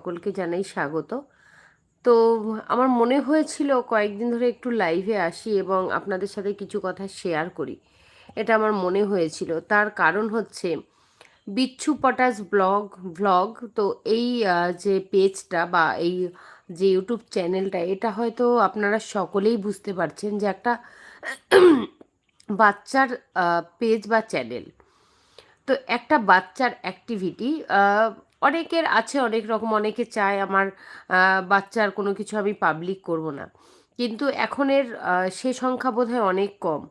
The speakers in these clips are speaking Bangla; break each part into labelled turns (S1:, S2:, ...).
S1: সকলকে জানাই স্বাগত। তো আমার মনে হয়েছিল কয়েকদিন ধরে একটু লাইভে আসি এবং আপনাদের সাথে কিছু কথা শেয়ার করি। এটা আমার মনে হয়েছিল। তার কারণ হচ্ছে বিচ্ছু পটাস ব্লগ ভ্লগ তো এই যে পেজটা বা এই যে ইউটিউব চ্যানেলটা এটা হয়তো আপনারা সকলেই বুঝতে পারছেন যে একটা বাচ্চার পেজ বা চ্যানেল তো একটা বাচ্চার অ্যাক্টিভিটি অনেকের আছে, অনেক রকম, অনেকে চায় আমার বাচ্চার কোনো কিছু আমি পাবলিক করব না। কিন্তু এখনের সে সংখ্যা বোধহয় অনেক কম।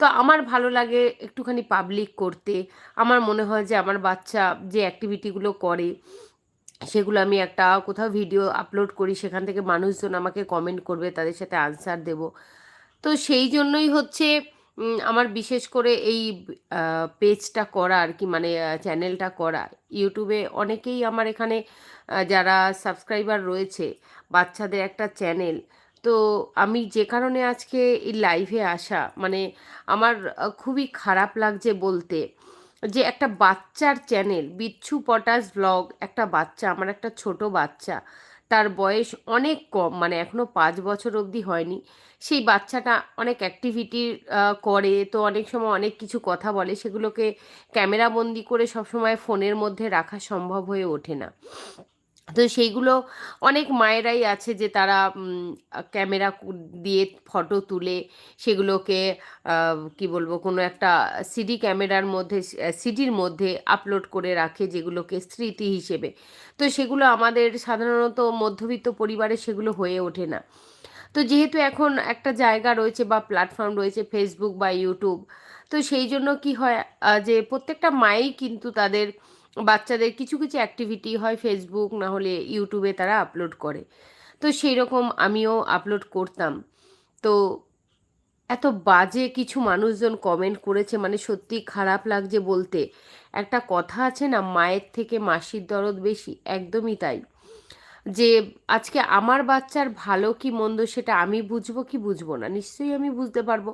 S1: তো আমার ভালো লাগে একটুখানি পাবলিক করতে। আমার মনে হয় যে আমার বাচ্চা যে অ্যাক্টিভিটিগুলো করে, সেগুলো আমি একটা কোথাও ভিডিও আপলোড করি, সেখান থেকে মানুষজন আমাকে কমেন্ট করবে, তাদের সাথে আনসার দেব। তো সেই জন্যই হচ্ছে আমার বিশেষ করে এই পেজটা করা আর কি মানে চ্যানেলটা করা। ইউটিউবে অনেকেই আমার এখানে যারা সাবস্ক্রাইবার রয়েছে, বাচ্চাদের একটা চ্যানেল। তো আমি যে কারণে আজকে এই লাইভে আসা মানে আমার খুবই খারাপ লাগছে বলতে, যে একটা বাচ্চার চ্যানেল, বিচ্ছু পটাস ব্লগ, একটা বাচ্চা, আমার একটা ছোট বাচ্চা, তার বয়স অনেক কম মানে এখনও পাঁচ বছর অবধি হয়নি। সেই বাচ্চাটা অনেক অ্যাক্টিভিটি করে, তো অনেক সময় অনেক কিছু কথা বলে, সেগুলোকে ক্যামেরাবন্দি করে সবসময় ফোনের মধ্যে রাখা সম্ভব হয়ে ওঠে না। তো সেইগুলো অনেক মায়েরাই আছে যে তারা ক্যামেরা দিয়ে ফটো তুলে, সেগুলোকে কি বলব, কোনো একটা সিডি ক্যামেরার মধ্যে সিডির মধ্যে আপলোড করে রাখে, যেগুলোকে স্মৃতি হিসেবে। তো সেগুলো আমাদের সাধারণত মধ্যবিত্ত পরিবারে সেগুলো হয়ে ওঠে না। তো যেহেতু এখন একটা জায়গা রয়েছে বা প্ল্যাটফর্ম রয়েছে ফেসবুক বা ইউটিউব তো সেই জন্য কি হয় যে প্রত্যেকটা মাই কিন্তু তাদের বাচ্চাদের কিছু কিছু অ্যাক্টিভিটি হয় ফেসবুক না হলে ইউটিউবে তারা আপলোড করে। তো সেই রকম আমিও আপলোড করতাম। তো এত বাজে কিছু মানুষজন কমেন্ট করেছে মানে সত্যি খারাপ লাগছে বলতে। একটা কথা আছে না, মায়ের থেকে মাসির দরদ বেশি, একদমই তাই। যে আজকে আমার বাচ্চার ভালো কি মন্দ সেটা আমি বুঝব কি বুঝব না? নিশ্চয়ই আমি বুঝতে পারব।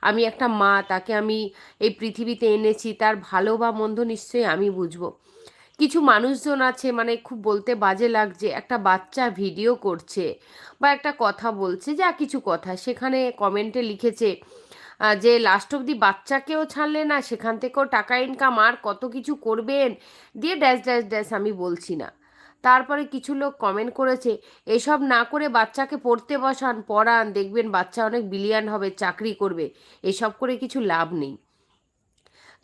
S1: আমি একটা মা, তাকে আমি এই পৃথিবীতে এনেছি, তার ভালো বা মন্দ নিশ্চয়ই আমি বুঝব। কিছু মানুষজন আছে মানে খুব বলতে বাজে লাগছে, একটা বাচ্চা ভিডিও করছে বা একটা কথা বলছে, যা কিছু কথা। সেখানে কমেন্টে লিখেছে যে লাস্ট অব্দি বাচ্চাকেও ছাড়লে না, সেখান থেকেও টাকা ইনকাম আর কত কিছু করবেন? দিয়ে ড্যাশ ড্যাশ ড্যাশ আমি বলছি না। তারপরে কিছু লোক কমেন্ট করেছে, এসব না করে বাচ্চাকে পড়তে বসান, পড়ান, দেখবেন বাচ্চা অনেক বিলিয়ান হবে, চাকরি করবে, এসব করে কিছু লাভ নেই।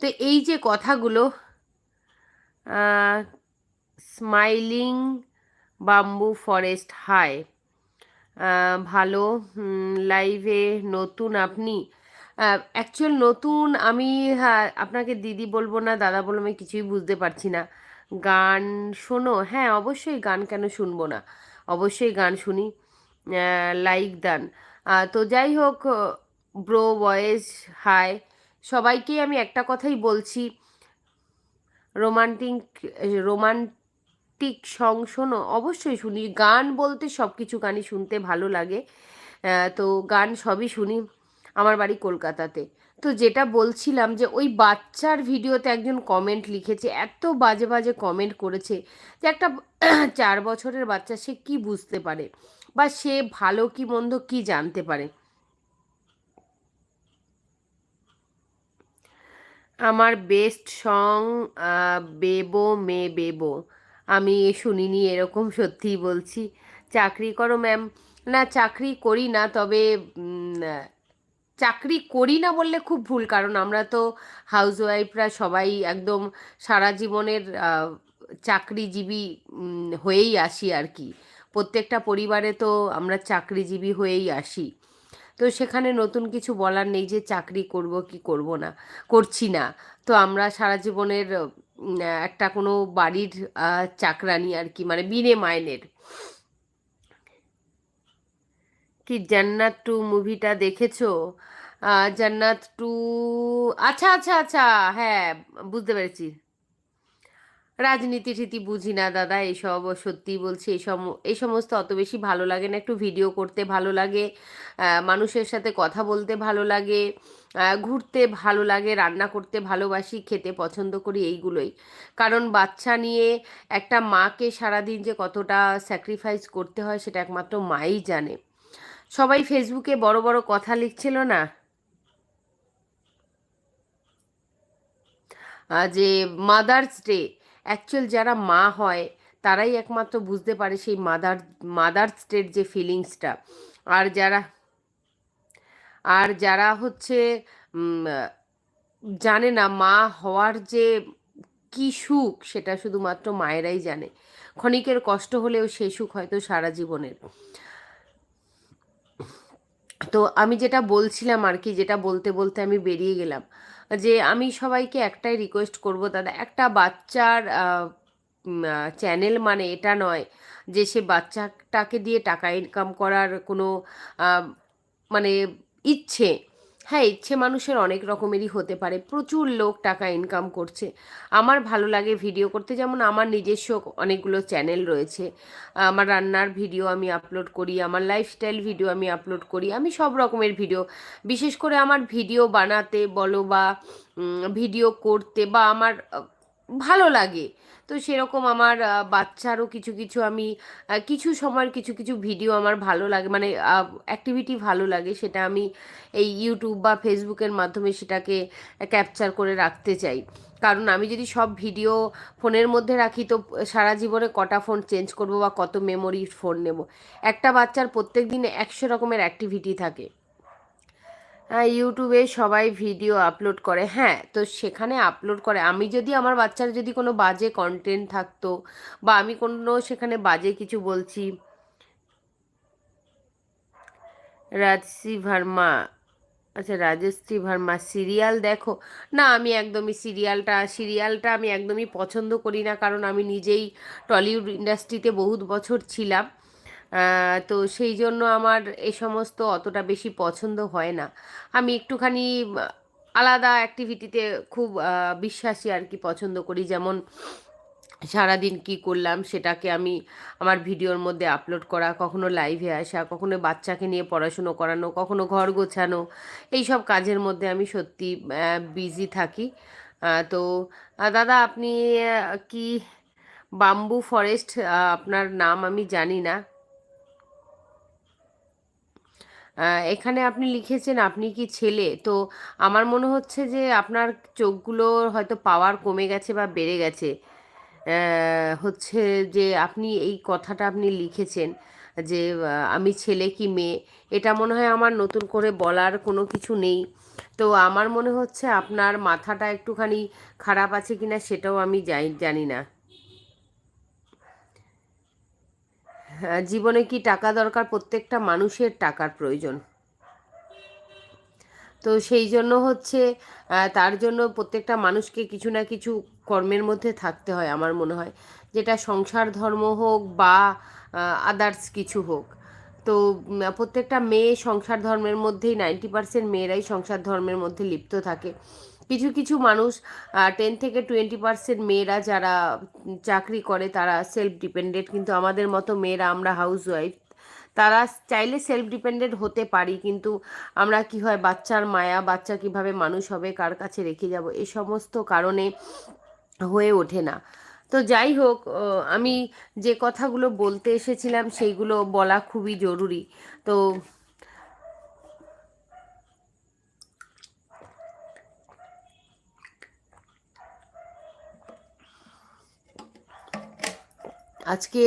S1: তো এই যে কথাগুলো স্মাইলিং বাম্বু ফরেস্ট হাই ভালো লাইভে নতুন আপনি অ্যাকচুয়াল নতুন আমি হ্যাঁ আপনাকে দিদি বলব না, দাদা বলব, আমি কিছুই বুঝতে পারছি না। গান শোনো? হ্যাঁ অবশ্যই গান কেন শুনব না? অবশ্যই গান শুনি লাইক দান তো যাই হোক ব্রো বয়েজ হাই সবাইকেই আমি একটা কথাই বলছি। রোমান্টিক রোমান্টিক সং শোনো? অবশ্যই শুনি। গান বলতে সব কিছু গানই শুনতে ভালো লাগে। তো গান সবই শুনি আমার বাড়ি কলকাতাতে। তো যেটা বলছিলাম যে ওই বাচ্চার ভিডিওতে একজন কমেন্ট লিখেছে, এত বাজে বাজে কমেন্ট করেছে যে একটা চার বছরের বাচ্চা সে কি বুঝতে পারে বা সে ভালো কি মন্দ কি জানতে পারে। আমার বেস্ট সং বেবো মে বেবো। আমি শুনিনি, এরকম সত্যিই বলছি। চাকরি করো ম্যাম না, চাকরি করি না, তবে চাকরি করি না বললে খুব ভুল। কারণ আমরা তো হাউসওয়াইফরা সবাই একদম সারা জীবনের চাকরিজীবী হয়েই আসি আর কি। প্রত্যেকটা পরিবারে তো আমরা চাকরিজীবী হয়েই আসি। তো সেখানে নতুন কিছু বলার নেই যে চাকরি করব কি করব না, করছি না। তো আমরা সারা জীবনের একটা কোনো বাড়ির চাকরানি আর কি মানে বিনে মাইনের। কি জান্নাত টু মুভিটা দেখেছ? জান্নাত টু আচ্ছা আচ্ছা আচ্ছা হ্যাঁ বুঝতে পেরেছি। রাজনীতি ঠিতি বুঝি না দাদা এসব সত্যি বলছি এসব এই সমস্ত অত বেশি ভালো লাগে না, একটু ভিডিও করতে ভালো লাগে মানুষের সাথে কথা বলতে ভালো লাগে ঘুরতে ভালো লাগে, রান্না করতে ভালোবাসি, খেতে পছন্দ করি, এইগুলোই। কারণ বাচ্চা নিয়ে একটা মাকে সারাদিন যে কতটা স্যাক্রিফাইস করতে হয়, সেটা একমাত্র মাই জানে। সবাই ফেসবুকে বড় বড় কথা লিখছিল না? যে মাদার্স ডে অ্যাকচুয়াল যারা মা হয়, তারাই একমাত্র বুঝতে পারে সেই মাদার মাদার্স ডের যে ফিলিংসটা আর যারা আর যারা হচ্ছে জানে না মা হওয়ার যে কি সুখ, সেটা শুধুমাত্র মায়েরাই জানে। ক্ষণিকের কষ্ট হলেও সে সুখ হয়তো সারা জীবনের। তো আমি যেটা বলছিলাম আর কি যেটা বলতে বলতে আমি বেরিয়ে গেলাম, যে আমি সবাইকে একটাই রিকোয়েস্ট করব, দাদা, একটা বাচ্চার চ্যানেল মানে এটা নয় যে সে বাচ্চাটাকে দিয়ে টাকা ইনকাম করার কোনো মানে ইচ্ছে হ্যাঁ ইচ্ছে মানুষের অনেক রকমেরই হতে পারে। প্রচুর লোক টাকা ইনকাম করছে। আমার ভালো লাগে ভিডিও করতে। যেমন আমার নিজস্ব অনেকগুলো চ্যানেল রয়েছে। আমার রান্নার ভিডিও আমি আপলোড করি, আমার লাইফস্টাইল ভিডিও আমি আপলোড করি। আমি সব রকমের ভিডিও বিশেষ করে আমার ভিডিও বানাতে বলো বা ভিডিও করতে বা আমার ভালো লাগে। তো সেরকম আমার বাচ্চারও কিছু কিছু আমি কিছু সময়ের কিছু কিছু ভিডিও আমার ভালো লাগে মানে অ্যাক্টিভিটি ভালো লাগে, সেটা আমি এই ইউটিউব বা ফেসবুকের মাধ্যমে সেটাকে ক্যাপচার করে রাখতে চাই। কারণ আমি যদি সব ভিডিও ফোনের মধ্যে রাখি, তো সারা জীবনে কটা ফোন চেঞ্জ করব বা কত মেমোরি ফোন নেব? একটা বাচ্চার প্রত্যেক দিনে একশো রকমের অ্যাক্টিভিটি থাকে। ইউটিউবে সবাই ভিডিও আপলোড করে। হ্যাঁ তো সেখানে আপলোড করে। আমি যদি আমার বাচ্চার যদি কোনো বাজে কন্টেন্ট থাকতো বা আমি কোনো সেখানে বাজে কিছু বলছি, রাজশ্রী ভার্মা আচ্ছা রাজশ্রী ভার্মা সিরিয়াল দেখো। না, আমি একদমই সিরিয়ালটা সিরিয়ালটা আমি একদমই পছন্দ করি না, কারণ আমি নিজেই টলিউড ইন্ডাস্ট্রিতে বহুত বছর ছিলাম। তো সেই জন্য আমার এ সমস্ত অতটা বেশি পছন্দ হয় না। আমি একটুখানি আলাদা অ্যাক্টিভিটিতে খুব বিশ্বাসী আর কি পছন্দ করি। যেমন সারাদিন কি করলাম সেটাকে আমি আমার ভিডিওর মধ্যে আপলোড করা, কখনো লাইভে আসা, কখনো বাচ্চাকে নিয়ে পড়াশুনো করানো, কখনো ঘর গোছানো এই সব কাজের মধ্যে আমি সত্যি বিজি থাকি। তো দাদা আপনি কি বাম্বু ফরেস্ট আপনার নাম আমি জানি না। এখানে আপনি লিখেছেন আপনি কি ছেলে? তো আমার মনে হচ্ছে যে আপনার চোখগুলো হয়তো পাওয়ার কমে গেছে বা বেড়ে গেছে। হচ্ছে যে আপনি এই কথাটা আপনি লিখেছেন যে আমি ছেলে কি মেয়ে? এটা মনে হয় আমার নতুন করে বলার কোনো কিছু নেই। তো আমার মনে হচ্ছে আপনার মাথাটা একটুখানি খারাপ আছে কিনা সেটাও আমি জানি না হ্যাঁ, জীবনে কি টাকা দরকার? প্রত্যেকটা মানুষের টাকার প্রয়োজন। তো সেই জন্য হচ্ছে তার জন্য প্রত্যেকটা মানুষকে কিছু না কিছু কর্মের মধ্যে থাকতে হয় আমার মনে হয়। যেটা সংসার ধর্ম হোক বা আদার্স কিছু হোক। তো প্রত্যেকটা মেয়ে সংসার ধর্মের মধ্যেই নাইনটি পার্সেন্ট মেয়েরাই সংসার ধর্মের মধ্যে লিপ্ত থাকে। কিছু কিছু মানুষ টেন থেকে টোয়েন্টি পার্সেন্ট মেয়েরা যারা চাকরি করে, তারা সেলফ ডিপেন্ডেন্ট কিন্তু আমাদের মতো মেয়েরা, আমরা হাউস ওয়াইফ তারা চাইলে সেলফ ডিপেন্ডেন্ট হতে পারি, কিন্তু আমরা কি হয়, বাচ্চার মায়া, বাচ্চা কীভাবে মানুষ হবে, কার কাছে রেখে যাব এই সমস্ত কারণে হয়ে ওঠে না। তো যাই হোক আমি যে কথাগুলো বলতে এসেছিলাম, সেইগুলো বলা খুবই জরুরি। তো আজকে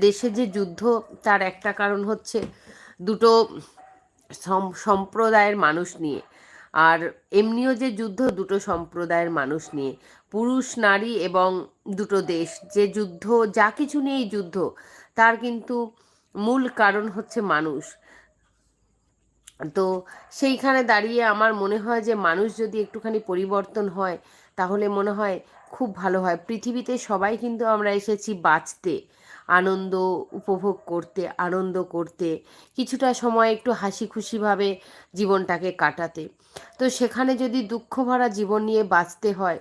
S1: দেশে যে যুদ্ধ, তার একটা কারণ হচ্ছে দুটো সম্প্রদায়ের মানুষ নিয়ে। আর এমনিও যে যুদ্ধ, দুটো সম্প্রদায়ের মানুষ নিয়ে। পুরুষ, নারী এবং দুটো দেশ। যে যুদ্ধ, যা কিছু নিয়েই যুদ্ধ, তার কিন্তু মূল কারণ হচ্ছে মানুষ। তো সেইখানে দাঁড়িয়ে আমার মনে হয় যে মানুষ যদি একটুখানি পরিবর্তন হয়, তাহলে মনে হয় খুব ভালো হয়। পৃথিবীতে সবাই কিন্তু আমরা এসেছি বাঁচতে, আনন্দ উপভোগ করতে, আনন্দ করতে, কিছুটা সময় একটু হাসি খুশিভাবে জীবনটাকে কাটাতে। তো সেখানে যদি দুঃখ ভরা জীবন নিয়ে বাঁচতে হয়,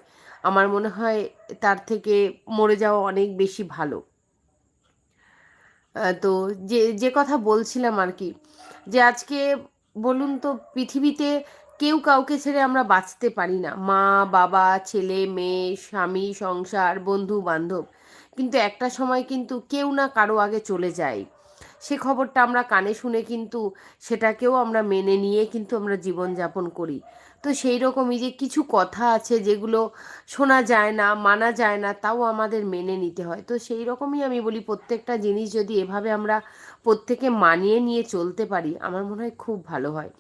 S1: আমার মনে হয় তার থেকে মরে যাওয়া অনেক বেশি ভালো। তো যে যে কথা বলছিলাম আর কি, যে আজকে বলুন তো পৃথিবীতে কেউ কাউকে ছেড়ে আমরা বাঁচতে পারি না। মা, বাবা, ছেলে, মেয়ে, স্বামী, সংসার, বন্ধু, বান্ধব। কিন্তু একটা সময় কিন্তু কেউ না কারও আগে চলে যায়। সে খবরটা আমরা কানে শুনে কিন্তু সেটাকেও আমরা মেনে নিয়ে কিন্তু আমরা জীবনযাপন করি। তো সেই রকমই যে কিছু কথা আছে যেগুলো শোনা যায় না, মানা যায় না, তাও আমাদের মেনে নিতে হয়। তো সেই রকমই আমি বলি প্রত্যেকটা জিনিস যদি এভাবে আমরা প্রত্যেকে মানিয়ে নিয়ে চলতে পারি, আমার মনে হয় খুব ভালো হয়।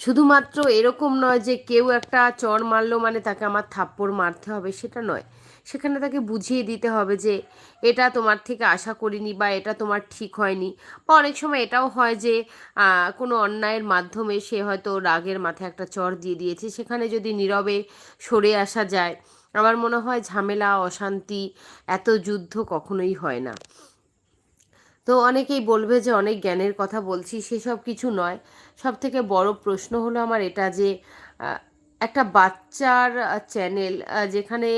S1: শুধুমাত্র এরকম নয় যে কেউ একটা চর মারলো মানে তাকে আমার থাপ্পড় মারতে হবে, সেটা নয়। সেখানে তাকে বুঝিয়ে দিতে হবে যে এটা তোমার থেকে আশা করিনি বা এটা তোমার ঠিক হয়নি। বা অনেক সময় এটাও হয় যে কোনো অন্যায়ের মাধ্যমে সে হয়তো রাগের মাথায় একটা চর দিয়ে দিয়েছে, সেখানে যদি নীরবে সরে আসা যায়, আমার মনে হয় ঝামেলা, অশান্তি, এত যুদ্ধ কখনোই হয় না। তো অনেকেই বলবে যে অনেক জ্ঞানের কথা বলছি, সেসব কিছু নয়। সব থেকে বড় প্রশ্ন হলো আমার এটা যে একটা বাচ্চার চ্যানেল যেখানে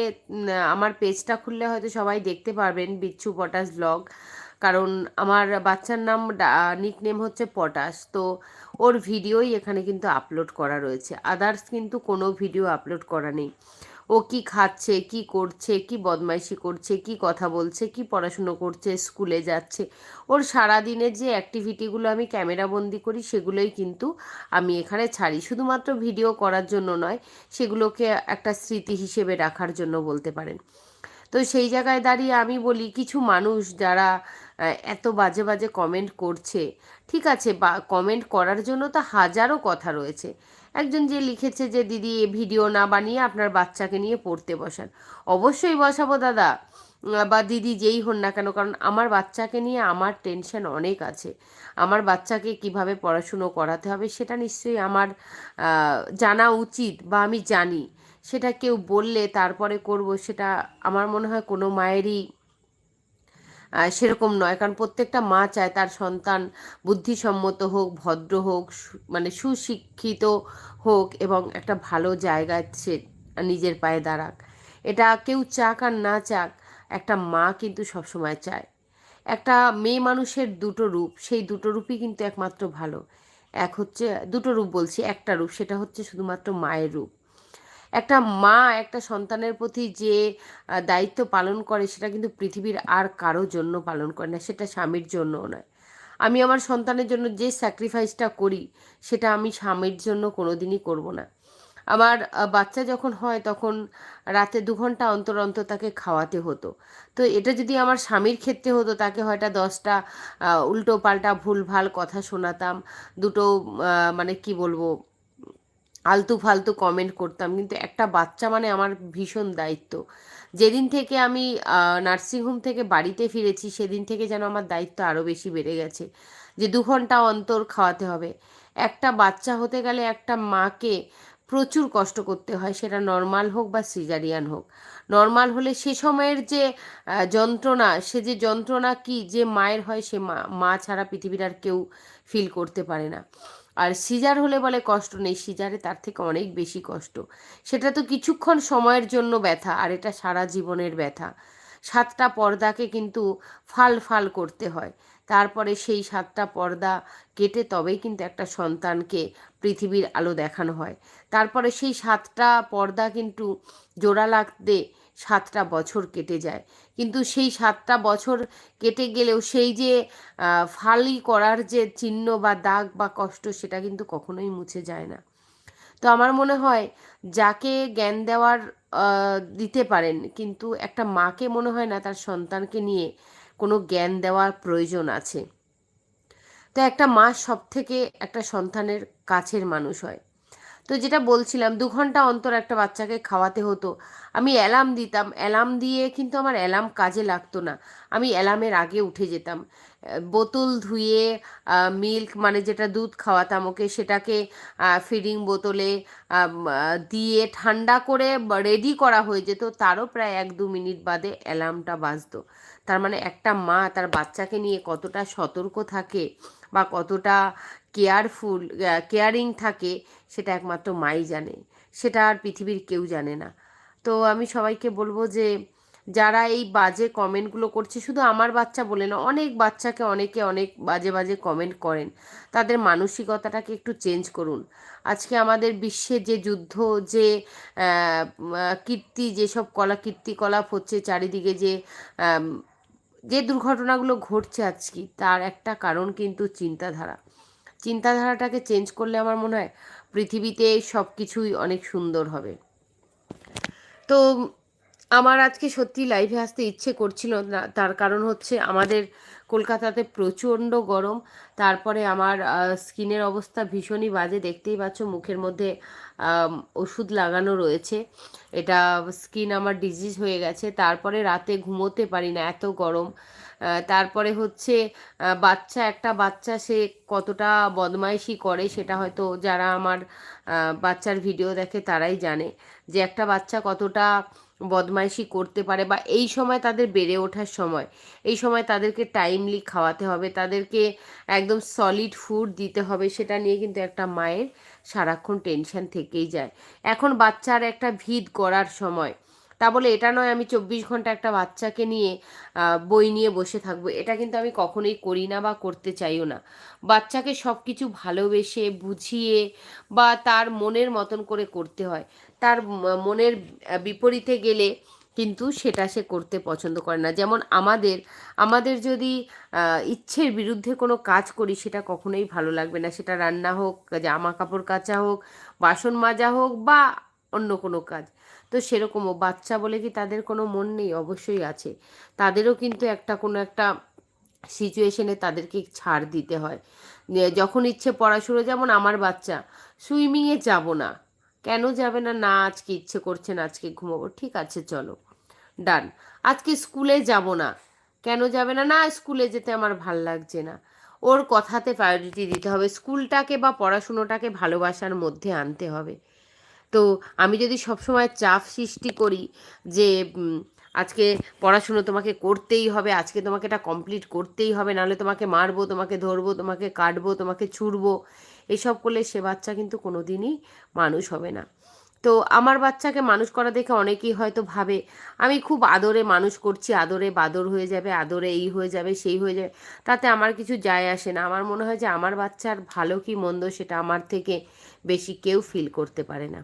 S1: আমার পেজটা খুললে হয়তো সবাই দেখতে পারবেন বিচ্ছু পটাশ ব্লগ কারণ আমার বাচ্চার নাম নিক নেম হচ্ছে পটাশ। তো ওর ভিডিওই এখানে কিন্তু আপলোড করা রয়েছে। আদার্স কিন্তু কোনো ভিডিও আপলোড করা নেই। ও কি খাচ্ছে, কি করছে, কি বদমাইশি করছে, কি কথা বলছে, কি পড়াশুনো করছে স্কুলে যাচ্ছে। ওর সারা দিনের যে অ্যাক্টিভিটিগুলো আমি ক্যামেরা বন্দি করি, সেগুলোই কিন্তু আমি এখানে ছাড়ি। শুধুমাত্র ভিডিও করার জন্য নয়, সেগুলোকে একটা স্মৃতি হিসেবে রাখার জন্য বলতে পারেন। তো সেই জায়গায় দাঁড়িয়ে আমি বলি, কিছু মানুষ যারা এত বাজে বাজে কমেন্ট করছে, ঠিক আছে, বা কমেন্ট করার জন্য তো হাজারো কথা রয়েছে। একজন যে লিখেছে যে, দিদি, এ ভিডিও না বানিয়ে আপনার বাচ্চাকে নিয়ে পড়তে বসান। অবশ্যই বসাবো, দাদা। বা দিদি যেই হন না কেন, কারণ আমার বাচ্চাকে নিয়ে আমার টেনশন অনেক আছে। আমার বাচ্চাকে কীভাবে পড়াশুনো করাতে হবে সেটা নিশ্চয়ই আমার জানা উচিত বা আমি জানি। সেটা কেউ বললে তারপরে করব, সেটা আমার মনে হয় কোনো মায়েরই সেরকম নয়। কারণ প্রত্যেকটা মা চায় তার সন্তান বুদ্ধিসম্মত হোক, ভদ্র হোক মানে সুশিক্ষিত হোক এবং একটা ভালো জায়গায় সে নিজের পায়ে দাঁড়াক। এটা কেউ চাক আর না চাক, একটা মা কিন্তু সবসময় চায়। একটা মেয়ে মানুষের দুটো রূপ, সেই দুটো রূপই কিন্তু একমাত্র ভালো। এক হচ্ছে, দুটো রূপ বলছি, একটা রূপ, সেটা হচ্ছে শুধুমাত্র মায়ের রূপ। একটা মা, একটা সন্তানের প্রতি যে দায়িত্ব পালন করে, সেটা কিন্তু পৃথিবীর আর কারও জন্য পালন করে না, সেটা স্বামীর জন্যও নয়। আমি আমার সন্তানের জন্য যে স্যাক্রিফাইসটা করি, সেটা আমি স্বামীর জন্য কোনো দিনই করব না। আমার বাচ্চা যখন হয়, তখন রাতে দু ঘণ্টা অন্তর অন্তর তাকে খাওয়াতে হতো। তো এটা যদি আমার স্বামীর ক্ষেত্রে হতো, তাকে হয়তো দশটা উল্টো পাল্টা ভুলভাল কথা শোনাতাম, দুটো মানে কি বলব আলতু ফালতু কমেন্ট করতাম। কিন্তু একটা বাচ্চা মানে আমার ভীষণ দায়িত্ব। যেদিন থেকে আমি নার্সিংহোম থেকে বাড়িতে ফিরেছি, সেদিন থেকে যেন আমার দায়িত্ব আরও বেশি বেড়ে গেছে। যে দু ঘণ্টা অন্তর খাওয়াতে হবে। একটা বাচ্চা হতে গেলে একটা মাকে প্রচুর কষ্ট করতে হয়, সেটা নর্মাল হোক বা সিজারিয়ান হোক। নর্মাল হলে সে সময়ের যে যন্ত্রণা, সে যে যন্ত্রণা কি যে মায়ের হয়, সে মা মা ছাড়া পৃথিবীর আর কেউ ফিল করতে পারে না। আর সিজার হলে বলে কষ্ট নেই, সিজারে তার থেকে অনেক বেশি কষ্ট। সেটা তো কিছুক্ষণ সময়ের জন্য ব্যথা, আর এটা সারা জীবনের ব্যথা। সাতটা পর্দাকে কিন্তু ফাল ফাল করতে হয়। তারপরে সেই সাতটা পর্দা কেটে তবেই কিন্তু একটা সন্তানকে পৃথিবীর আলো দেখানো হয়। তারপরে সেই সাতটা পর্দা কিন্তু জোড়া লাগতে সাতটা বছর কেটে যায়। কিন্তু সেই সাতটা বছর কেটে গেলেও সেই যে ফালি করার যে চিহ্ন বা দাগ বা কষ্ট, সেটা কিন্তু কখনোই মুছে যায় না। তো আমার মনে হয়, যাকে জ্ঞান দেওয়ার দিতে পারেন, কিন্তু একটা মাকে মনে হয় না, তার সন্তানকে নিয়ে কোনো জ্ঞান দেওয়ার প্রয়োজন আছে। তো একটা মা সব থেকে একটা সন্তানের কাছের মানুষ হয়। তো যেটা বলছিলাম, দু ঘণ্টা অন্তর একটা বাচ্চাকে খাওয়াতে হতো। আমি অ্যালার্ম দিতাম। অ্যালার্ম দিয়ে কিন্তু আমার অ্যালার্ম কাজে লাগতো না। আমি অ্যালার্মের আগে উঠে যেতাম। বোতল ধুয়ে মিল্ক মানে যেটা দুধ খাওয়াতাম ওকে, সেটাকে ফিডিং বোতলে দিয়ে ঠান্ডা করে রেডি করা হয়ে যেত। তারও প্রায় এক দু মিনিট বাদে অ্যালার্মটা বাজতো। তার মানে একটা মা তার বাচ্চাকে নিয়ে কতটা সতর্ক থাকে বা কতটা কেয়ারফুল কেয়ারিং থাকে, সেটা একমাত্র মাই জানে। সেটা আর পৃথিবীর কেউ জানে না। তো আমি সবাইকে বলব যে, যারা এই বাজে কমেন্টগুলো করছে, শুধু আমার বাচ্চা বলে না, অনেক বাচ্চাকে অনেকে অনেক বাজে বাজে কমেন্ট করেন। তাদের মানসিকতাটাকে একটু চেঞ্জ করুন। আজকে আমাদের বিশ্বে যে যুদ্ধ, যে কীর্তি যেসব কলা, কীর্তিকলাপ হচ্ছে, চারিদিকে যে যে দুর্ঘটনাগুলো ঘটছে আজকে, তার একটা কারণ কিন্তু চিন্তাধারা। চিন্তাধারাটাকে চেঞ্জ করলে আমার মনে হয় পৃথিবীতে সব কিছুই অনেক সুন্দর হবে। তো আমার আজকে সত্যি লাইভে আসতে ইচ্ছে করছিল না, তার কারণ হচ্ছে আমাদের কলকাতাতে প্রচণ্ড গরম, তারপরে আমার স্কিনের অবস্থা ভীষণই বাজে, দেখতেই পাচ্ছ মুখের মধ্যে ওষুধ লাগানো রয়েছে। এটা স্কিন আমার ডিজিজ হয়ে গেছে। তারপরে রাতে ঘুমোতে পারি না, এত গরম। তারপরে হচ্ছে বাচ্চা, একটা বাচ্চা সে কতটা বদমাইশি করে সেটা হয়তো যারা আমার বাচ্চার ভিডিও দেখে তারাই জানে যে একটা বাচ্চা কতটা বদমাইশি করতে পারে বা এই সময় তাদের বেড়ে ওঠার সময়, এই সময় তাদেরকে টাইমলি খাওয়াতে হবে, তাদেরকে একদম সলিড ফুড দিতে হবে, সেটা নিয়ে কিন্তু একটা মায়ের সারাক্ষণ টেনশন থেকেই যায়। এখন বাচ্চার একটা ভিত গড়ার সময়। তা বলে এটা নয় আমি চব্বিশ ঘণ্টা একটা বাচ্চাকে নিয়ে বই নিয়ে বসে থাকব। এটা কিন্তু আমি কখনোই করি না বা করতে চাইও না। বাচ্চাকে সব কিছু ভালোবেসে, বুঝিয়ে বা তার মনের মতন করে করতে হয়। তার মনের বিপরীতে গেলে কিন্তু সেটা সে করতে পছন্দ করে না। যেমন আমাদের আমাদের যদি ইচ্ছের বিরুদ্ধে কোনো কাজ করি, সেটা কখনোই ভালো লাগবে না। সেটা রান্না হোক জামা কাপড় কাচা হোক, বাসন মাজা হোক, বা অন্য কোনো কাজ। তো সেরকমও বাচ্চা বলে কি তাদের কোনো মন নেই? অবশ্যই আছে। তাদেরও কিন্তু একটা কোনো একটা সিচুয়েশনে তাদেরকে ছাড় দিতে হয়। যখন ইচ্ছে পড়াশুনো যেমন আমার বাচ্চা, সুইমিংয়ে যাব না। কেন যাবে না? না, আজকে ইচ্ছে করছে না, আজকে ঘুমাবো। ঠিক আছে, চলো। ডান আজকে স্কুলে যাব না। কেন যাবে না? না, স্কুলে যেতে আমার ভালো লাগছে না। ওর কথাতে প্রায়োরিটি দিতে হবে। স্কুলটাকে বা পড়াশুনোটাকে ভালোবাসার মধ্যে আনতে হবে। তো আমি যদি সবসময় চাপ সৃষ্টি করি যে আজকে পড়াশুনো তোমাকে করতেই হবে, আজকে তোমাকে এটা কমপ্লিট করতেই হবে, নাহলে তোমাকে মারবো, তোমাকে ধরবো, তোমাকে কাটবো, তোমাকে ছুড়বো, এসব করলে সে বাচ্চা কিন্তু কোনো দিনই মানুষ হবে না। তো আমার বাচ্চাকে মানুষ করা দেখে অনেকেই হয়তো ভাবে, আমি খুব আদরে মানুষ করছি, আদরে বাদর হয়ে যাবে, আদরে এই হয়ে যাবে, সেই হয়ে যাবে। তাতে আমার কিছু যায় আসে না। আমার মনে হয় যে আমার বাচ্চার ভালো কি মন্দ সেটা আমার থেকে বেশি কেউ ফিল করতে পারে না।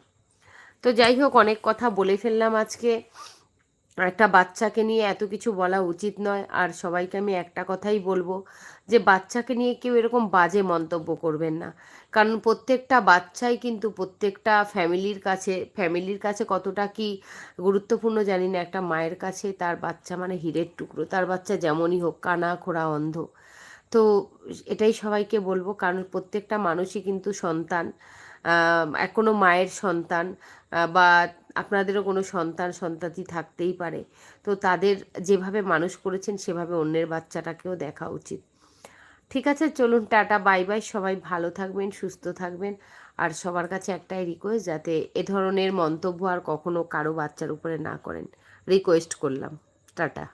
S1: তো যাই হোক, অনেক কথা বলে ফেললাম আজকে। একটা বাচ্চাকে নিয়ে এত কিছু বলা উচিত নয়। আর সবাইকে আমি একটা কথাই বলব যে, বাচ্চাকে নিয়ে কেউ এরকম বাজে মন্তব্য করবেন না। কারণ প্রত্যেকটা বাচ্চাই কিন্তু প্রত্যেকটা ফ্যামিলির কাছে ফ্যামিলির কাছে কতটা কি গুরুত্বপূর্ণ জানি না। একটা মায়ের কাছে তার বাচ্চা মানে হীরের টুকরো, তার বাচ্চা যেমনই হোক, কানা খোড়া অন্ধ। তো এটাই সবাইকে বলব, কারণ প্রত্যেকটা মানুষই কিন্তু সন্তান। কোনো মায়ের সন্তান বা আপনাদেরও কোনো সন্তান, সন্তাতি থাকতেই পারে। তো তাদের যেভাবে মানুষ করেছেন, সেভাবে অন্যের বাচ্চাটাকেও দেখা উচিত। ঠিক আছে, চলুন, টাটা, বাই বাই। সবাই ভালো থাকবেন, সুস্থ থাকবেন। আর সবার কাছে একটাই রিকোয়েস্ট যাতে এ ধরনের মন্তব্য আর কখনো কারও বাচ্চার উপরে না করেন। রিকোয়েস্ট করলাম। টাটা।